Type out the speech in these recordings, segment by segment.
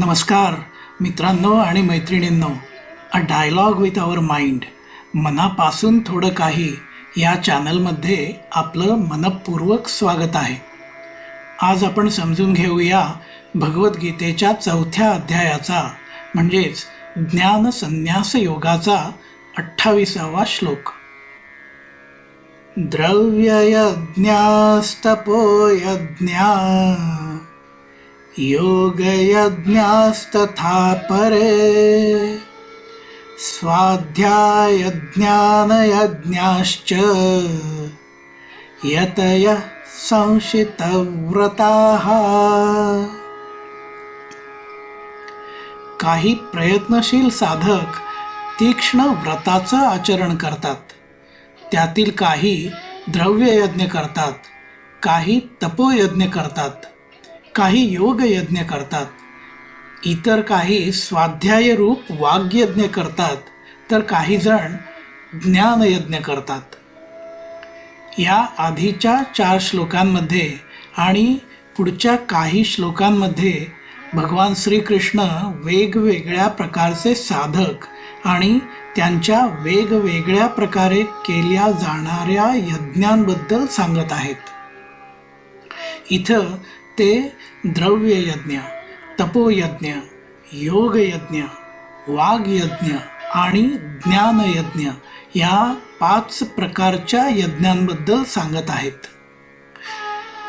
नमस्कार मित्रांनो आणि मैत्रिणींनो. A dialogue with our mind मनापासून थोडं काही या चॅनलमध्ये आपलं मनपूर्वक स्वागत आहे. आज आपण समजून घेऊया भगवद्गीतेच्या चौथ्या अध्यायाचा म्हणजेच ज्ञान संन्यास योगाचा अठ्ठावीसावा श्लोक. द्रव्ययज्ञास्तपोयज्ञा योगयज्ञास्तथा परे स्वाध्यायज्ञानयज्ञाश्च यतयः संशितव्रताः। काही प्रयत्नशील साधक तीक्ष्ण व्रताचं आचरण करतात त्यातील काही द्रव्ययज्ञ करतात काही तपोयज्ञ करतात. काही योग यज्ञ करतात. इतर काही स्वाध्यायरूप वाग्यज्ञ करतात तर काही जण ज्ञानयज्ञ करतात. या आधीच्या चार श्लोकांमध्ये आणि पुढच्या काही श्लोकांमध्ये भगवान श्रीकृष्ण वेगवेगळ्या प्रकारचे साधक आणि त्यांच्या वेगवेगळ्या प्रकारे केल्या जाणाऱ्या यज्ञांबद्दल सांगत आहेत. इथं ते द्रव्ययज्ञ तपोयज्ञ योगयज्ञ वाघयज्ञ आणि ज्ञानयज्ञ या पाच प्रकारच्या यज्ञांबद्दल सांगत आहेत.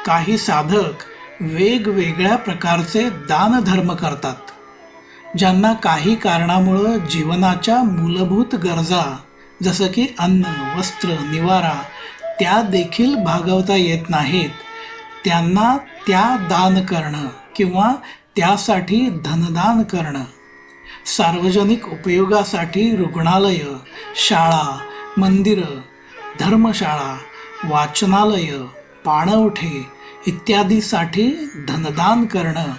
काही साधक वेगवेगळ्या प्रकारचे दानधर्म करतात ज्यांना काही कारणामुळं जीवनाच्या मूलभूत गरजा जसं की अन्न वस्त्र निवारा त्या देखील भागवता येत नाहीत. त्यांना त्या दान करणं किंवा त्यासाठी धनदान करणं. सार्वजनिक उपयोगासाठी रुग्णालय शाळा मंदिरं धर्मशाळा वाचनालय पाणवठे इत्यादीसाठी धनदान करणं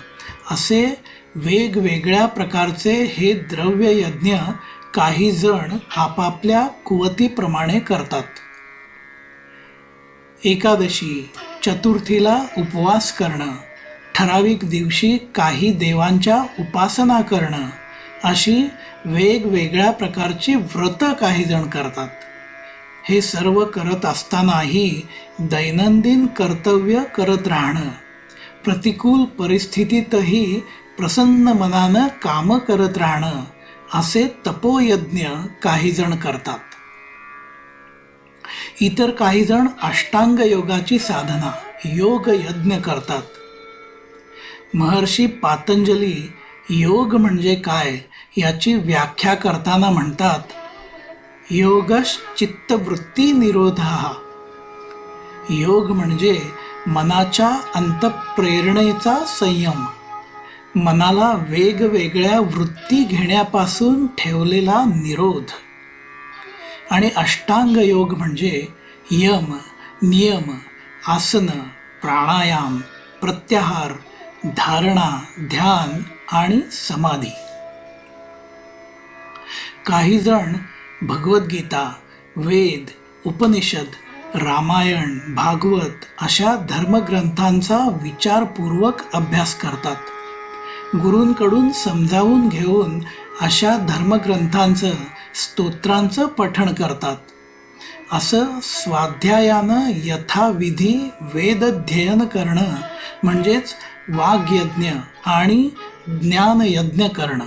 असे वेगवेगळ्या प्रकारचे हे द्रव्ययज्ञ काही जण आपापल्या कुवतीप्रमाणे करतात. एकादशी चतुर्थीला उपवास करणं ठराविक दिवशी काही देवांच्या उपासना करणं अशी वेगवेगळ्या प्रकारची व्रतं काही जण करतात. हे सर्व करत असतानाही दैनंदिन कर्तव्य करत राहणं प्रतिकूल परिस्थितीतही प्रसन्न मनानं कामं करत राहणं असे तपोयज्ञ काही जण करतात. इतर काही जण अष्टांग योगाची साधना योग यज्ञ करतात. महर्षी पातंजली योग म्हणजे काय याची व्याख्या करताना म्हणतात योगश चित्तवृत्ती निरोधा. योग म्हणजे मनाच्या अंतप्रेरणेचा संयम मनाला वेगवेगळ्या वृत्ती घेण्यापासून ठेवलेला निरोध. आणि अष्टांग योग म्हणजे यम नियम आसनं प्राणायाम प्रत्याहार धारणा ध्यान आणि समाधी. काही जण भगवद्गीता वेद उपनिषद रामायण भागवत अशा धर्मग्रंथांचा विचारपूर्वक अभ्यास करतात. गुरूंकडून समजावून घेऊन अशा धर्मग्रंथांचं स्तोत्रांचं पठण करतात. असं स्वाध्यायानं यथाविधी वेदध्ययन करणं म्हणजेच वाग्यज्ञ आणि ज्ञानयज्ञ करणं.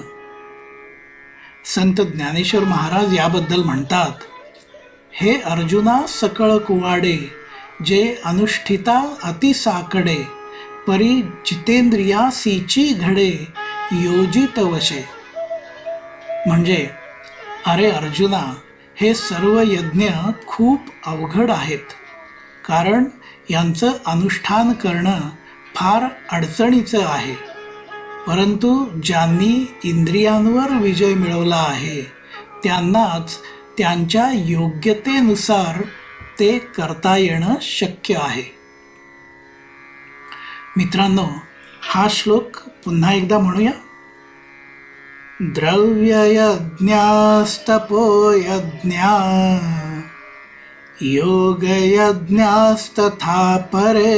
संत ज्ञानेश्वर महाराज याबद्दल म्हणतात हे अर्जुना सकळ कुवाडे जे अनुष्ठिता अतिसाकडे परी जितेंद्रिया सीची घडे योजित वशे म्हणजे अरे अर्जुना हे सर्व यज्ञ खूप अवघड आहेत. कारण यांचं अनुष्ठान करणं फार अडचणीचं आहे. परंतु ज्यांनी इंद्रियांवर विजय मिळवला आहे त्यांनाच त्यांच्या योग्यतेनुसार ते करता येणं शक्य आहे. मित्रांनो हा श्लोक पुन्हा एकदा म्हणूया. द्रव्ययज्ञास्तपोयज्ञा योगयज्ञास्तथा परे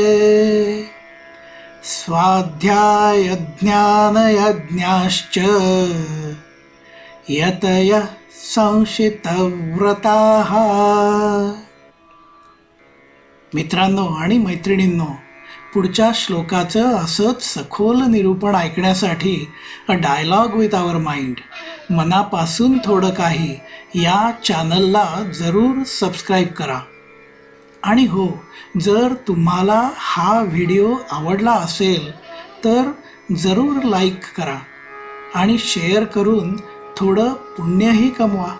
स्वाध्यायज्ञानयज्ञाश्च यतय संशितव्रताः मित्रांनो आणि मैत्रिणींनो पुढच्या श्लोकाचं असंच सखोल निरूपण ऐकण्यासाठी a dialogue with our mind मनापासून थोडं काही या चॅनलला जरूर सबस्क्राईब करा. आणि हो जर तुम्हाला हा व्हिडिओ आवडला असेल तर जरूर लाईक करा. आणि शेअर करून थोडं पुण्यही कमवा.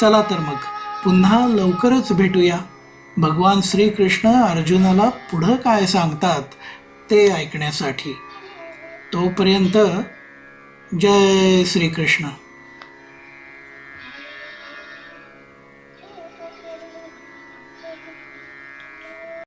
चला तर मग पुन्हा लवकरच भेटूया. भगवान श्रीकृष्ण अर्जुनाला पुढं काय सांगतात ते ऐकण्यासाठी. तोपर्यंत जय श्रीकृष्ण.